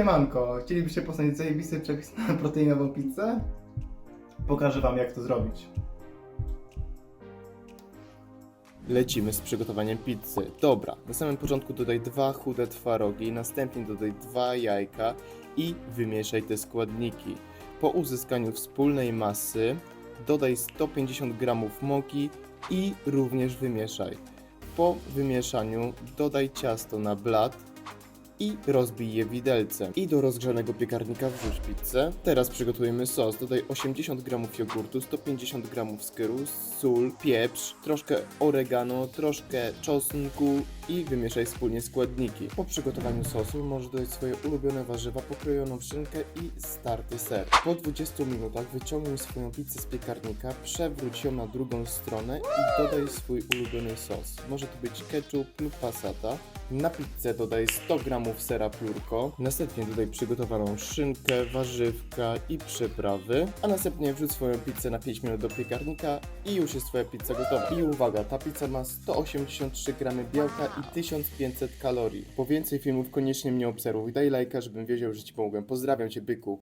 Siemanko, chcielibyście poznać zajebisty przepis na proteinową pizzę? Pokażę wam jak to zrobić. Lecimy z przygotowaniem pizzy. Dobra, na samym początku dodaj dwa chude twarogi, następnie dodaj dwa jajka i wymieszaj te składniki. Po uzyskaniu wspólnej masy dodaj 150 g moki i również wymieszaj. Po wymieszaniu dodaj ciasto na blat i rozbij je widelcem. I do rozgrzanego piekarnika wrzuć pizzę. Teraz przygotujemy sos. Dodaj 80 g jogurtu, 150 g skyru, sól, pieprz, troszkę oregano, troszkę czosnku i wymieszaj wspólnie składniki. Po przygotowaniu sosu możesz dodać swoje ulubione warzywa, pokrojoną szynkę i starty ser. Po 20 minutach wyciągnij swoją pizzę z piekarnika, przewróć ją na drugą stronę i dodaj swój ulubiony sos. Może to być ketchup lub passata. Na pizzę dodaj 100 g sera piórko, następnie dodaj przygotowaną szynkę, warzywka i przyprawy, a następnie wrzuć swoją pizzę na 5 minut do piekarnika i już jest twoja pizza gotowa. I uwaga, ta pizza ma 183 g białka i 1500 kalorii. Po więcej filmów koniecznie mnie obserwuj, daj lajka, żebym wiedział, że ci pomogłem. Pozdrawiam cię byku.